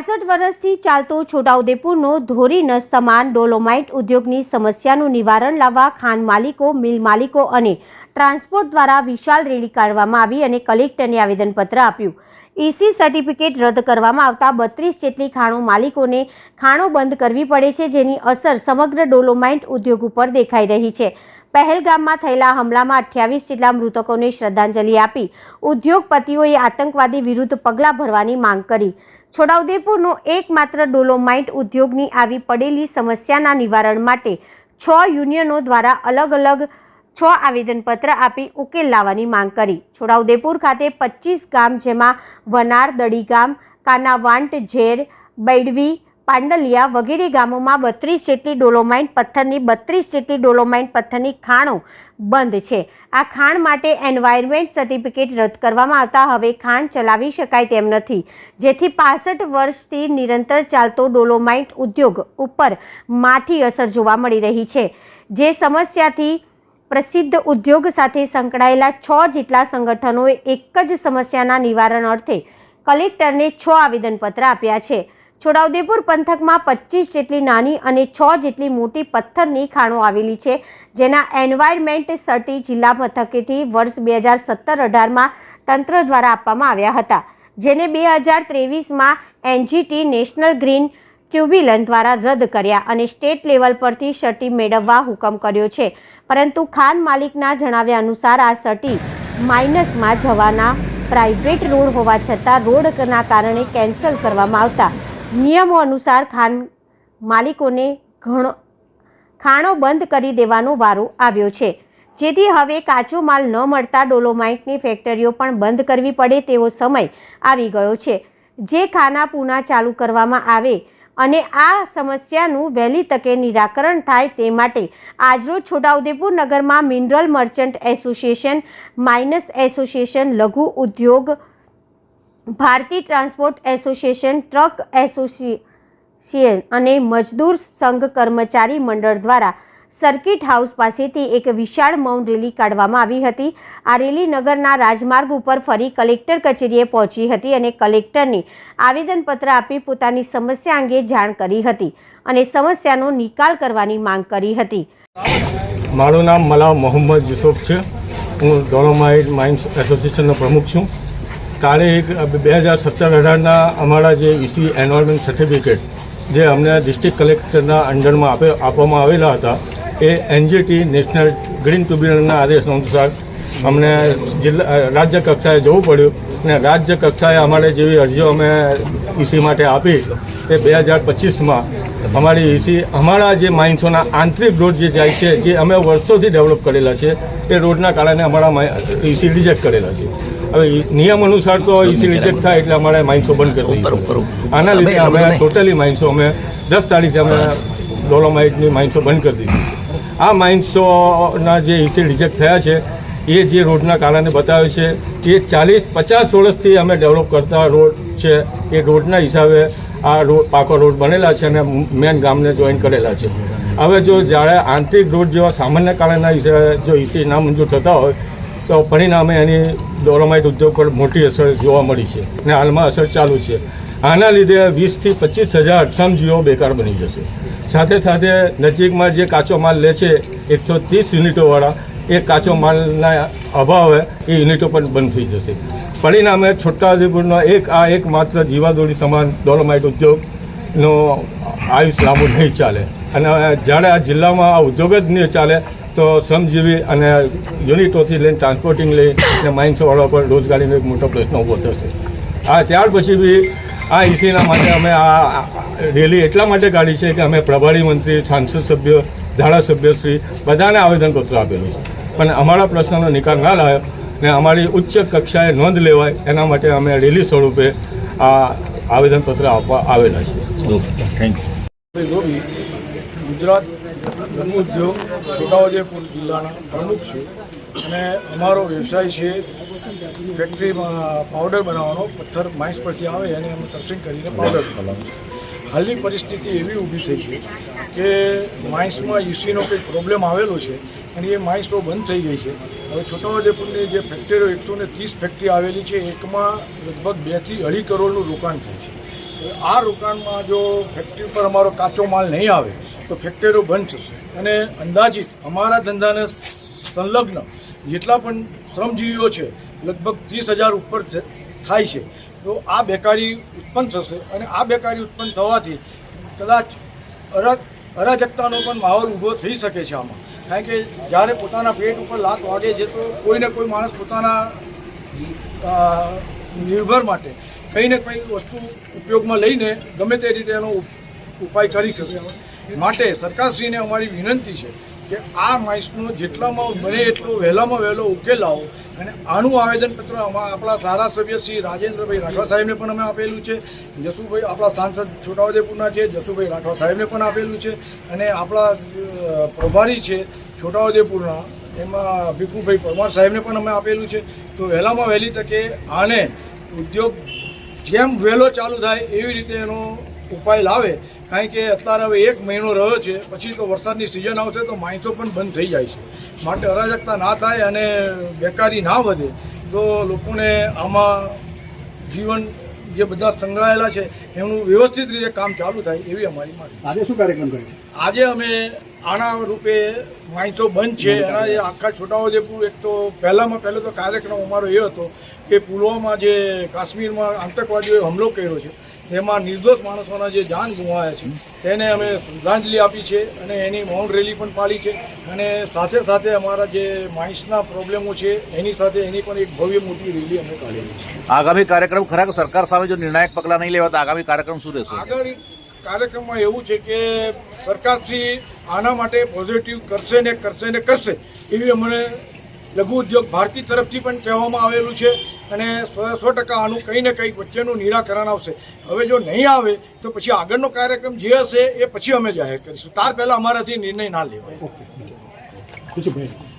પાસઠ વર્ષથી ચાલતો છોટાઉદેપુરનો ધોરીન સમાન ડોલોમાઇટ ઉદ્યોગની સમસ્યાનું નિવારણ લાવવા ખાન માલિકો, મિલ માલિકો અને ટ્રાન્સપોર્ટ દ્વારા વિશાળ રેલી કાઢવામાં આવી અને કલેક્ટરને આવેદનપત્ર આપ્યું. ઈસી સર્ટિફિકેટ રદ કરવામાં આવતા બત્રીસ જેટલી ખાણો માલિકોને ખાણો બંધ કરવી પડે છે જેની અસર સમગ્ર ડોલોમાઇટ ઉદ્યોગ ઉપર દેખાઈ રહી છે. પહેલગામમાં થયેલા હમલામાં અઠ્યાવીસ જેટલા મૃતકોને શ્રદ્ધાંજલિ આપી ઉદ્યોગપતિઓએ આતંકવાદી વિરુદ્ધ પગલાં ભરવાની માંગ કરી. છોટાઉદેપુરનો એકમાત્ર ડોલોમાઇટ ઉદ્યોગની આવી પડેલી સમસ્યાના નિવારણ માટે છ યુનિયનો દ્વારા અલગ અલગ છ આવેદનપત્ર આપી ઉકેલ લાવવાની માંગ કરી. છોટાઉદેપુર ખાતે પચીસ ગામ જેમાં વનાર દડી ગામ, કાનાવાંટ, ઝેર, બૈડવી પાંડલિયા વગેરે ગામોમાં બત્રીસ જેટલી ડોલોમાઇન પથ્થરની, બત્રીસ જેટલી ડોલોમાઇન પથ્થરની ખાણો બંધ છે. આ ખાણ માટે એન્વાયરમેન્ટ સર્ટિફિકેટ રદ કરવામાં આવતા હવે ખાણ ચલાવી શકાય તેમ નથી. જેથી પાસઠ વર્ષથી નિરંતર ચાલતો ડોલોમાઇટ ઉદ્યોગ ઉપર માઠી અસર જોવા મળી રહી છે. જે સમસ્યાથી પ્રસિદ્ધ ઉદ્યોગ સાથે સંકળાયેલા છ જેટલા સંગઠનોએ એક જ સમસ્યાના નિવારણ અર્થે કલેક્ટરને છ આવેદનપત્ર આપ્યા છે. છોટાઉદેપુર પંથકમાં પચીસ જેટલી નાની અને છ જેટલી મોટી પથ્થરની ખાણો આવેલી છે, જેના એન્વાયરમેન્ટ સર્ટી જિલ્લા મથકેથી વર્ષ બે હજાર સત્તર અઢારમાં તંત્ર દ્વારા આપવામાં આવ્યા હતા, જેને બે હજાર ત્રેવીસમાં એનજીટી નેશનલ ગ્રીન ટ્યુબ્યુલન દ્વારા રદ કર્યા અને સ્ટેટ લેવલ પરથી સર્ટી મેળવવા હુકમ કર્યો છે, પરંતુ ખાન માલિકના જણાવ્યા અનુસાર આ સર્ટી માઇનસમાં જવાના પ્રાઇવેટ રોડ હોવા છતાં રોડના કારણે કેન્સલ કરવામાં આવતા નિયમો અનુસાર ખાન માલિકોને ઘણો ખાણો બંધ કરી દેવાનો વારો આવ્યો છે. જેથી હવે કાચો માલ ન મળતા ડોલોમાઇટની ફેક્ટરીઓ પણ બંધ કરવી પડે તેવો સમય આવી ગયો છે. જે ખાના પુના ચાલુ કરવામાં આવે અને આ સમસ્યાનું વહેલી તકે નિરાકરણ થાય તે માટે આજરોજ છોટાઉદેપુર નગરમાં mineral merchant association minus association Laghu Udyog Bharatiya transport association, truck association અને મજદૂર સંઘ કર્મચારી મંડળ દ્વારા સર્કિટ હાઉસ પાસેથી એક વિશાળ મૌન રેલી કાઢવામાં આવી હતી. આ રેલી નગરના રાજમાર્ગ ઉપર ફરી કલેક્ટર કચેરીએ પહોંચી હતી અને કલેક્ટરને આવેદનપત્ર આપી પોતાની સમસ્યા અંગે જાણ કરી હતી અને સમસ્યાનો નિકાલ કરવાની માંગ કરી હતી. મારું નામ મલા મોહમ્મદ યુસુફ છે. હું ડોલોમાઇટ માઇન્સ એસોસિએશનનો પ્રમુખ છું. કાલે એક બે હજાર સત્તર અઢારના અમારા જે ઇસી એન્વાયરમેન્ટ સર્ટિફિકેટ જે અમને ડિસ્ટ્રિક્ટ કલેક્ટરના અંડરમાં આપે, આપવામાં આવેલા હતા, એ એનજીટી નેશનલ ગ્રીન ટ્રિબ્યુનલના આદેશ અનુસાર અમને જિલ્લા રાજ્ય કક્ષાએ જવું પડ્યું અને રાજ્ય કક્ષાએ અમારે જેવી અરજીઓ અમે ઇસી માટે આપી તે બે હજાર પચીસમાં અમારી ઇસી અમારા જે માઇન્સોના આંતરિક રોડ જે જાય છે, જે અમે વર્ષોથી ડેવલપ કરેલા છે, એ રોડના કારણે અમારા ઇસી રિજેક્ટ કરેલા છે. હવે નિયમ અનુસાર તો ઈસી રિજેક્ટ થાય એટલે અમારે માઇન્સો બંધ કરી દીધી આના લીધે અમે ટોટલી માઇન્સો અમે દસ તારીખે અમે ડોલોમાઇટની માઇન્સો બંધ કરી દીધી છે. આ માઇન્સોના જે ઈસી રિજેક્ટ થયા છે એ જે રોડના કારણે બતાવે છે એ ચાલીસ પચાસ વર્ષથી અમે ડેવલપ કરતા રોડ છે એ રોડના હિસાબે આ રોડ પાકો રોડ બનેલા છે અને મેન ગામને જોઈન કરેલા છે. હવે જો જ્યારે આંતરિક રોડ જેવા સામાન્ય કારણના હિસાબે જો ઇસી ના મંજૂર થતા હોય તો પરિણામે એની ડોલોમાઇટ ઉદ્યોગ પર મોટી અસર જોવા મળી છે અને હાલમાં અસર ચાલુ છે. આના લીધે વીસથી પચીસ હજાર શ્રમજીવીઓ બેકાર બની જશે. સાથે સાથે નજીકમાં જે કાચો માલ લે છે, એકસો ત્રીસ યુનિટોવાળા, એ કાચો માલના અભાવે એ યુનિટો પણ બંધ થઈ જશે. પરિણામે છોટાઉદેપુરનો એક, આ એકમાત્ર જીવાદોરી સમાન ડોલોમાઇટ ઉદ્યોગનો આયુષ લાંબુ નહીં ચાલે. અને જ્યારે આ જિલ્લામાં આ ઉદ્યોગ જ નહીં ચાલે તો શ્રમજીવી અને યુનિટોથી લઈને ટ્રાન્સપોર્ટિંગ લઈને માઇન્સવાળા પર રોજગારીનો એક મોટો પ્રશ્ન ઊભો થશે આ ત્યાર પછી બી આ ઇસીના માટે અમે આ રેલી એટલા માટે કાઢી છે કે અમે પ્રભારી મંત્રી સાંસદ સભ્ય ધારાસભ્ય શ્રી બધાને આવેદનપત્ર આપેલું છે. પણ અમારા પ્રશ્નનો નિકાલ ના લાવ્યો ને અમારી ઉચ્ચ કક્ષાએ નોંધ લેવાય એના માટે અમે રેલી સ્વરૂપે આ આવેદનપત્ર આપવા આવેલા છીએ. થેન્ક યુ ગુજરાત ઉદ્યોગ છોટાઉદેપુર જિલ્લાના પ્રમુખ છું. અને અમારો વ્યવસાય છે ફેક્ટરીમાં પાવડર બનાવવાનો. પથ્થર માઇસ પરથી આવે એને અમે ટર્સિંગ કરીને પાવડર બનાવું હાલની પરિસ્થિતિ એવી ઊભી થઈ છે કે માઇન્સમાં યુસીનો કંઈક પ્રોબ્લેમ આવેલો છે અને એ માઇન્સ તો બંધ થઈ ગઈ છે. હવે છોટાઉદેપુરની જે ફેક્ટરીઓ એકસો ને ત્રીસ ફેક્ટરી આવેલી છે, એકમાં લગભગ બેથી અઢી કરોડનું રોકાણ થાય છે. આ રોકાણમાં જો ફેક્ટરી પર અમારો કાચો માલ નહીં આવે, તો ફેક્ટરીઓ બંધ થશે. અને અંદાજિત અમારા ધંધાને સંલગ્ન જેટલા પણ શ્રમજીવીઓ છે, લગભગ ત્રીસ હજાર ઉપર થાય છે. તો આ બેકારી ઉત્પન્ન થશે અને આ બેકારી ઉત્પન્ન થવાથી કદાચ અરા, અરાજકતાનો પણ માહોલ ઊભો થઈ શકે છે આમાં. કારણ કે જ્યારે પોતાના પેટ ઉપર લાત વાગે છે, તો કોઈને કોઈ માણસ પોતાના નિર્ભર માટે કંઈ ને કંઈ વસ્તુ ઉપયોગમાં લઈને ગમે તે રીતે એનો ઉપ- ઉપાય કરી શકે. માટે સરકારશ્રીને અમારી વિનંતી છે કે આ માઇસનો જેટલામાં બને એટલો વહેલામાં વહેલો ઉકેલ લાવો. અને આનું આવેદનપત્ર આપણા ધારાસભ્ય શ્રી રાજેન્દ્રભાઈ રાઠવા સાહેબને પણ અમે આપેલું છે. જસુભાઈ, આપણા સાંસદ છોટાઉદેપુરના છે, જસુભાઈ રાઠવા સાહેબને પણ આપેલું છે. અને આપણા પ્રભારી છે છોટાઉદેપુરના, એમાં ભીખુભાઈ પરમાર સાહેબને પણ અમે આપેલું છે. તો વહેલામાં વહેલી તકે આને ઉદ્યોગ જેમ વહેલો ચાલુ થાય એવી રીતે એનો ઉપાય લાવે કારણ કે અત્યારે હવે એક મહિનો રહ્યો છે પછી તો વરસાદની સિઝન આવશે તો માણસો પણ બંધ થઈ જાય છે. માટે અરાજકતા ના થાય અને બેકારી ના વધે. તો લોકોને આમાં જીવન જે બધા સંકળાયેલા છે એમનું વ્યવસ્થિત રીતે કામ ચાલુ થાય એવી અમારી માંગ આજે શું કાર્યક્રમ કર્યો? આજે અમે આના રૂપે માણસો બંધ છે એના જે આખા છોટાઉદેપુર એક તો પહેલામાં પહેલો તો કાર્યક્રમ અમારો એ હતો કે પુલવામા જે કાશ્મીરમાં આતંકવાદીઓએ હુમલો કર્યો છે. તેમાં નિર્દોષ માણસોના જે જાન ગુમાવ્યા છે તેને અમે શ્રદ્ધાંજલિ આપી છે અને એની મૌન રેલી પણ પાડી છે. અને સાથે સાથે અમારા જે માઇન્સના પ્રોબ્લેમો છે એની સાથે એની પણ એક ભવ્ય મોટી રેલી અમે કાઢેલી છે. આગામી કાર્યક્રમ ખરેખર સરકાર સામે જો નિર્ણાયક પગલાં નહીં લેવા તો આગામી કાર્યક્રમ શું રહેશે? આગળ કાર્યક્રમમાં એવું છે કે સરકારશ્રી આના માટે પોઝિટિવ કરશે ને કરશે ને કરશે એવી અમને લઘુ ઉદ્યોગ ભારતી તરફથી પણ કહેવામાં આવેલું છે અને સો સો ટકા આનું કંઈ ને કંઈક વચ્ચેનું નિરાકરણ આવશે. હવે જો નહીં આવે, તો પછી આગળનો કાર્યક્રમ જે હશે એ પછી અમે જાહેર કરીશું. તાર પહેલાં અમારાથી નિર્ણય ના લેવાય. ખુશીભાઈ